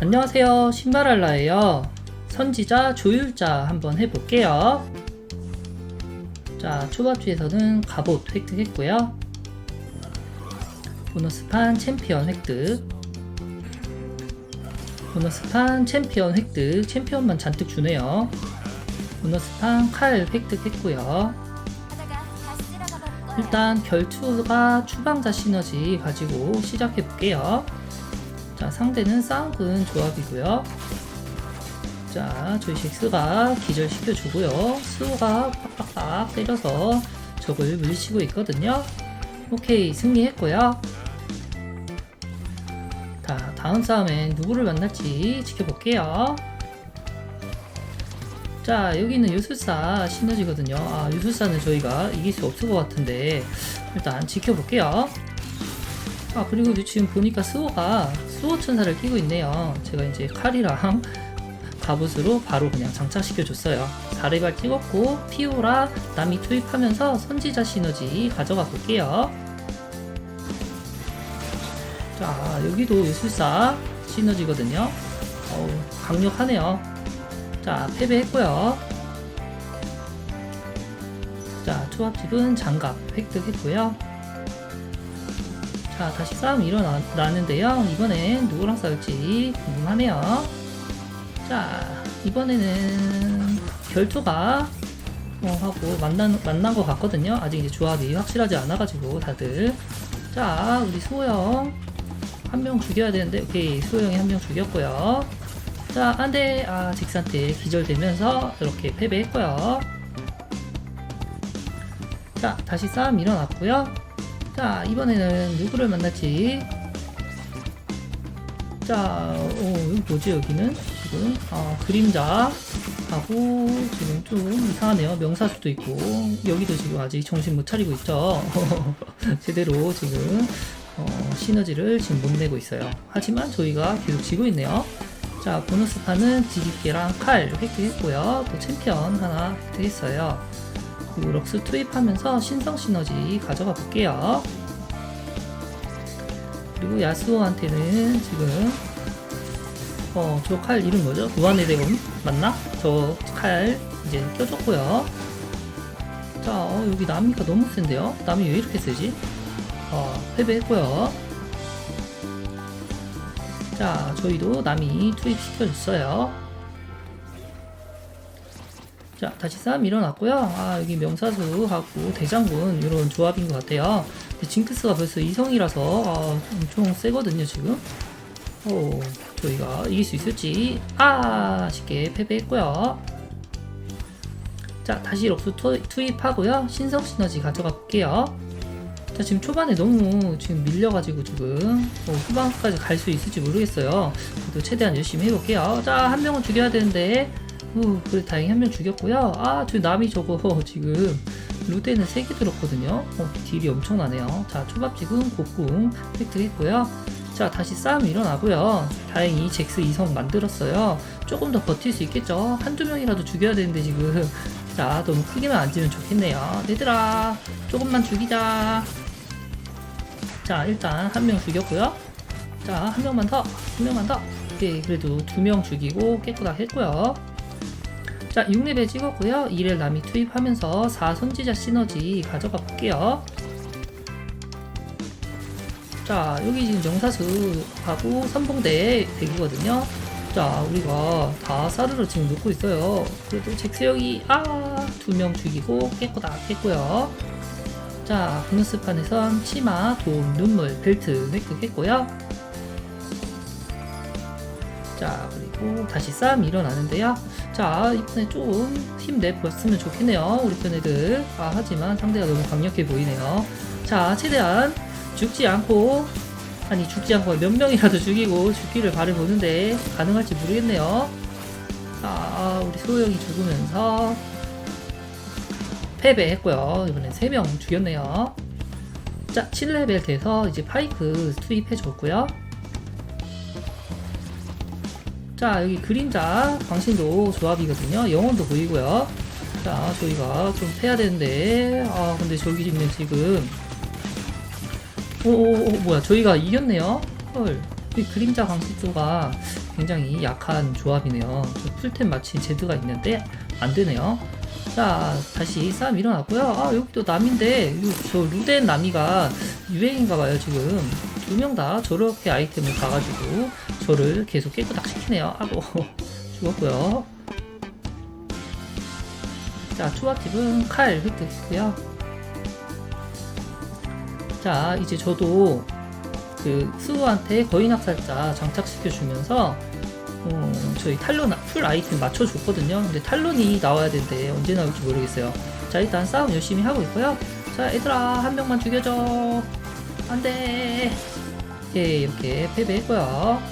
안녕하세요. 신발알라예요. 선지자 조율자 한번 해볼게요. 자 초밥주에서는 갑옷 획득했고요. 보너스판 챔피언 획득. 보너스판 챔피언 획득. 챔피언만 잔뜩 주네요. 보너스판 칼 획득했고요. 일단 결투가 추방자 시너지 가지고 시작해 볼게요. 자, 상대는 쌍근 조합이고요. 자, 저희 식스가 기절시켜 주고요. 스우가 빡빡빡 때려서 적을 물리치고 있거든요. 오케이, 승리했고요. 자, 다음 싸움엔 누구를 만날지 지켜볼게요. 자 여기는 유술사 시너지거든요 아 유술사는 저희가 이길 수 없을 것 같은데 일단 지켜볼게요 아 그리고 지금 보니까 스오가 수호 천사를 끼고 있네요. 제가 이제 칼이랑 갑옷으로 바로 그냥 장착시켜 줬어요. 4레발 찍었고 피오라 남이 투입하면서 선지자 시너지 가져가 볼게요. 자 여기도 유술사 시너지거든요. 어우 강력하네요. 자, 패배했고요. 자, 초밥집은 장갑 획득했고요. 자, 다시 싸움 일어나는데요. 이번엔 누구랑 싸울지 궁금하네요. 자, 이번에는 결투가 어, 하고 만난, 만난 것 같거든요. 아직 이제 조합이 확실하지 않아가지고 다들. 자, 우리 수호형 한명 죽여야 되는데, 오케이, 수호형이 한 명 죽였고요. 자, 안 돼. 아, 직사한테 기절되면서 이렇게 패배했고요. 자, 다시 싸움 일어났고요. 자, 이번에는 누구를 만날지. 자, 어, 여기 뭐지, 여기는? 지금, 아, 그림자. 하고, 지금 좀 이상하네요. 명사수도 있고, 여기도 지금 아직 정신 못 차리고 있죠. 제대로 지금, 어, 시너지를 지금 못 내고 있어요. 하지만 저희가 계속 지고 있네요. 자 보너스 판은 뒤집개랑 칼 획득했고요 또 챔피언 하나 획득했어요 그리고 럭스 투입하면서 신성 시너지 가져가 볼게요 그리고 야스오한테는 지금 어 저 칼 이름 뭐죠? 무한의 대검 맞나? 저 칼 이제 껴줬고요 자 어, 여기 나미가 너무 센데요? 남이 왜 이렇게 세지? 어 패배했고요 자, 저희도 남이 투입시켜줬어요. 자, 다시 싸움 일어났고요. 아, 여기 명사수하고 대장군 이런 조합인 것 같아요. 징크스가 벌써 이성이라서 아, 엄청 세거든요, 지금. 오, 저희가 이길 수 있을지 아, 쉽게 패배했고요. 자, 다시 럭스 투입하고요. 신성 시너지 가져가 볼게요. 자 지금 초반에 너무 지금 밀려가지고 지금 뭐 후반까지 갈 수 있을지 모르겠어요 그래도 최대한 열심히 해볼게요 자 한 명은 죽여야 되는데 후 그래 다행히 한 명 죽였고요. 아 저 남이 저거 지금 루테는 3개 들었거든요. 어, 딜이 엄청나네요. 자 초밥집은 곡궁 획득 했고요. 자 다시 싸움 일어나고요. 다행히 잭스 2성 만들었어요. 조금 더 버틸 수 있겠죠? 한두 명이라도 죽여야 되는데 지금. 자 너무 크게만 안 지면 좋겠네요. 얘들아 조금만 죽이자. 자 일단 한 명 죽였고요. 자 한 명만 더한 명만 더. 오케이 그래도 두 명 죽이고 깨끗하게 했고요 자 6레벨 찍었고요. 2렐 남이 투입하면서 4선지자 시너지 가져가 볼게요. 자 여기 지금 영사수하고 선봉대 대기거든요. 자 우리가 다 사르르 지금 놓고 있어요. 그래도 잭스 형이 아 두 명 죽이고 깨끗하게 했고요. 자, 보너스판에선 치마, 돈, 눈물, 벨트 획득했고요. 자, 그리고 다시 싸움이 일어나는데요. 자, 이번에 좀 힘내봤으면 좋겠네요. 우리 편 애들. 아, 하지만 상대가 너무 강력해 보이네요. 자, 최대한 죽지 않고, 아니, 죽지 않고 몇 명이라도 죽이고 죽기를 바라보는데 가능할지 모르겠네요. 자, 우리 소영이 죽으면서 패배했고요. 이번엔 3명 죽였네요. 자, 7레벨 돼서 이제 파이크 투입해 줬고요. 자, 여기 그림자 광신도 조합이거든요. 영혼도 보이고요. 자, 저희가 좀 패야 되는데, 아, 근데 저기 있는 지금, 오, 오, 오, 뭐야, 저희가 이겼네요. 헐. 이 그림자 광시조가 굉장히 약한 조합이네요. 저 풀템 마치 제드가 있는데 안 되네요. 자, 다시 싸움 일어났고요. 아, 여기 또 남인데, 저 루덴 남이가 유행인가 봐요, 지금. 두 명 다 저렇게 아이템을 가가지고 저를 계속 깨끗딱 시키네요. 아고, 죽었고요. 자, 추가팁은 칼 획득했고요. 자, 이제 저도 그 수호한테 거인 학살자 장착시켜주면서 어, 저희 탈론 풀 아이템 맞춰줬거든요. 근데 탈론이 나와야 되는데 언제 나올지 모르겠어요. 자, 일단 싸움 열심히 하고 있고요. 자, 얘들아, 한 명만 죽여줘. 안 돼. 예, 이렇게 패배했고요.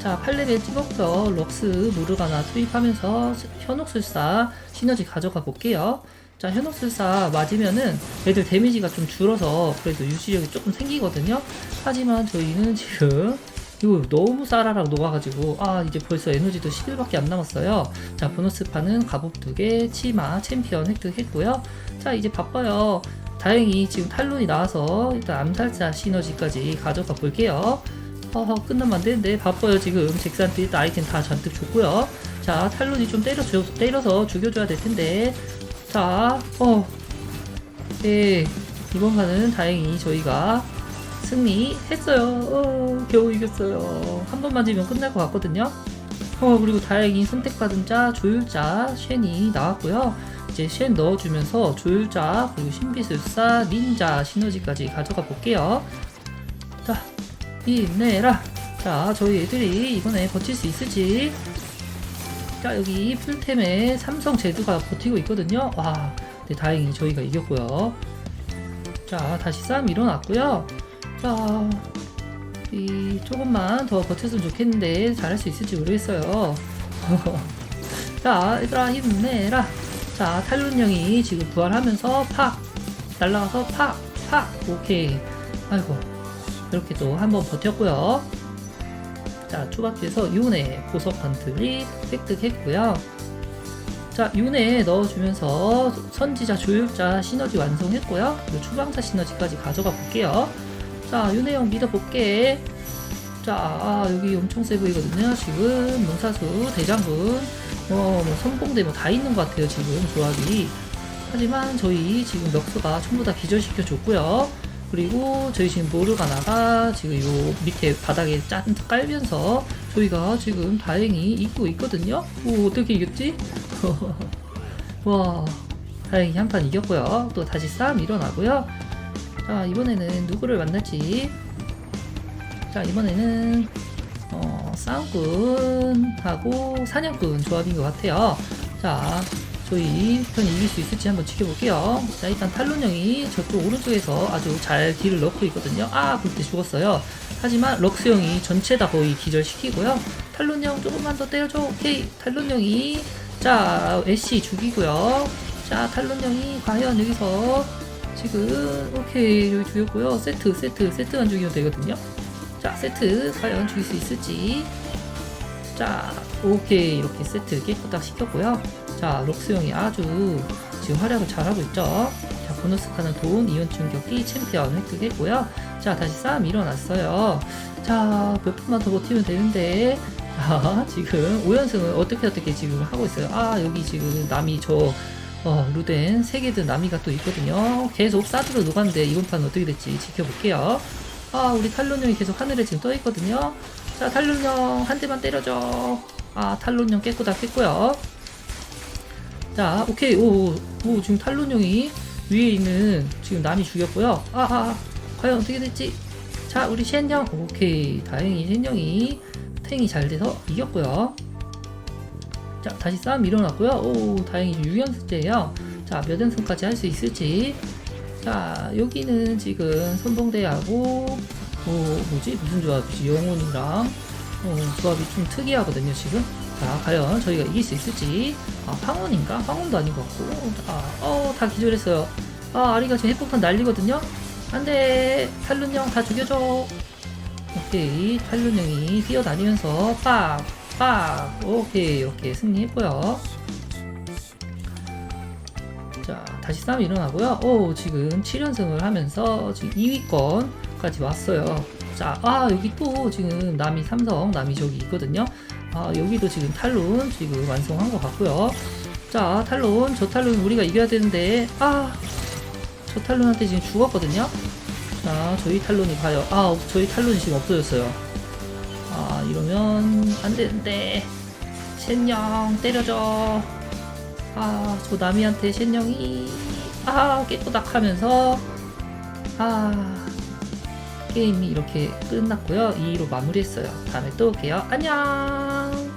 자, 8레벨 찍었고요. 럭스, 무르가나 투입하면서 현혹술사 시너지 가져가 볼게요. 자, 현혹술사 맞으면은 애들 데미지가 좀 줄어서 그래도 유지력이 조금 생기거든요. 하지만 저희는 지금 이거 너무 쌀아락 녹아가지고 아 이제 벌써 에너지도 11밖에 안 남았어요. 자 보너스판은 갑옷 2개, 치마, 챔피언 획득했고요. 자 이제 바빠요. 다행히 지금 탈론이 나와서 일단 암살자 시너지까지 가져가 볼게요. 허허 끝나면 안 되는데 바빠요 지금 잭스한테 일단 아이템 다 잔뜩 줬고요. 자 탈론이 좀 때려 줘, 때려서 죽여줘야 될 텐데 자 어. 예 이번 판은 다행히 저희가 승리했어요. 어, 겨우 이겼어요. 한 번만 지면 끝날 것 같거든요. 어, 그리고 다행히 선택받은 자, 조율자, 쉔이 나왔고요. 이제 쉔 넣어주면서 조율자, 그리고 신비술사, 닌자 시너지까지 가져가 볼게요. 자, 힘내라. 자, 저희 애들이 이번에 버틸 수 있을지. 자, 여기 풀템에 삼성 제드가 버티고 있거든요. 와, 네, 다행히 저희가 이겼고요. 자, 다시 싸움 일어났고요. 자, 이 조금만 더 버텼으면 좋겠는데 잘할 수 있을지 모르겠어요. 자, 얘들아 힘내라. 자, 탈론령이 지금 부활하면서 팍 날라가서 팍 팍. 오케이. 아이고 이렇게 또 한번 버텼고요. 자, 추가키에서 윤회 보석 반틀이 획득했고요. 자, 윤회 넣어주면서 선지자 조율자 시너지 완성했고요. 그리고 추방자 시너지까지 가져가 볼게요. 자, 윤혜영 믿어볼게. 자, 아, 여기 엄청 세 보이거든요. 지금 문사수, 대장군, 뭐, 뭐 선봉대 뭐 다 있는 것 같아요. 지금 조합이. 하지만 저희 지금 멱수가 전부 다 기절시켜 줬고요. 그리고 저희 지금 모르가나가 지금 요 밑에 바닥에 짠 깔면서 저희가 지금 다행히 이기고 있거든요. 오, 어떻게 이겼지? 와, 다행히 한 판 이겼고요. 또 다시 싸움 일어나고요. 자 이번에는 누구를 만날지. 자 이번에는 어, 싸움꾼하고 사냥꾼 조합인 것 같아요. 자 저희 편이 이길 수 있을지 한번 지켜볼게요. 자 일단 탈론형이 저쪽 오른쪽에서 아주 잘 딜을 넣고 있거든요. 아 그때 죽었어요. 하지만 럭스형이 전체 다 거의 기절시키고요. 탈론형 조금만 더 때려줘. 오케이. 탈론형이 자 애쉬 죽이고요. 자 탈론형이 과연 여기서 지금. 오케이 여기 죽였고요. 세트 세트 세트만 죽이면 되거든요. 자 세트 과연 죽일 수 있을지. 자 오케이. 이렇게 세트 깨끗하게 시켰고요. 자 록스 형이 아주 지금 활약을 잘하고 있죠? 자 보너스 카는 돈 이온 충격기 챔피언 획득했고요. 자 다시 싸움 일어났어요. 자몇 분만 더 버티면 되는데. 자 지금 5연승을 어떻게 어떻게 지금 하고 있어요? 아 여기 지금 남이 저 어, 루덴 세계든 나미가 또 있거든요. 계속 사드로 녹았는데 이번 판 어떻게 될지 지켜볼게요. 아, 우리 탈론형이 계속 하늘에 지금 떠 있거든요. 자, 탈론형 한 대만 때려줘. 아, 탈론형 깨끗하게 깼고요. 자, 오케이. 오, 오, 지금 탈론형이 위에 있는 지금 남이 죽였고요. 아, 아, 아, 과연 어떻게 될지. 자, 우리 쉔형. 오케이. 다행히 쉔형이 탱이 잘 돼서 이겼고요. 자 다시 싸움 일어났고요. 오 다행히 6연승째예요. 자몇 연승까지 할 수 있을지. 자 여기는 지금 선봉대하고 어 뭐지? 무슨 조합이지? 영혼이랑 어, 조합이 좀 특이하거든요 지금. 자 과연 저희가 이길 수 있을지. 아 황혼인가? 황혼도 아닌 것 같고. 아어다 기절했어요. 아 아리가 지금 핵폭탄 날리거든요. 안돼. 탈룬형 다 죽여줘. 오케이. 탈룬형이 뛰어다니면서 빡 빡! 오케이, 오케이. 승리했고요. 자, 다시 싸움이 일어나고요. 오, 지금 7연승을 하면서 지금 2위권까지 왔어요. 자, 아, 여기 또 지금 남이 삼성, 남이 저기 있거든요. 아, 여기도 지금 탈론 지금 완성한 것 같고요. 자, 탈론, 저 탈론 우리가 이겨야 되는데, 아, 저 탈론한테 지금 죽었거든요. 자, 저희 탈론이 가요. 아, 저희 탈론이 지금 없어졌어요. 아, 이러면 안 되는데. 쉔령 때려줘. 아, 저 나미한테 쉔령이 아, 깨꼬닥 하면서 아, 게임이 이렇게 끝났고요. 2위로 마무리했어요. 다음에 또 올게요. 안녕!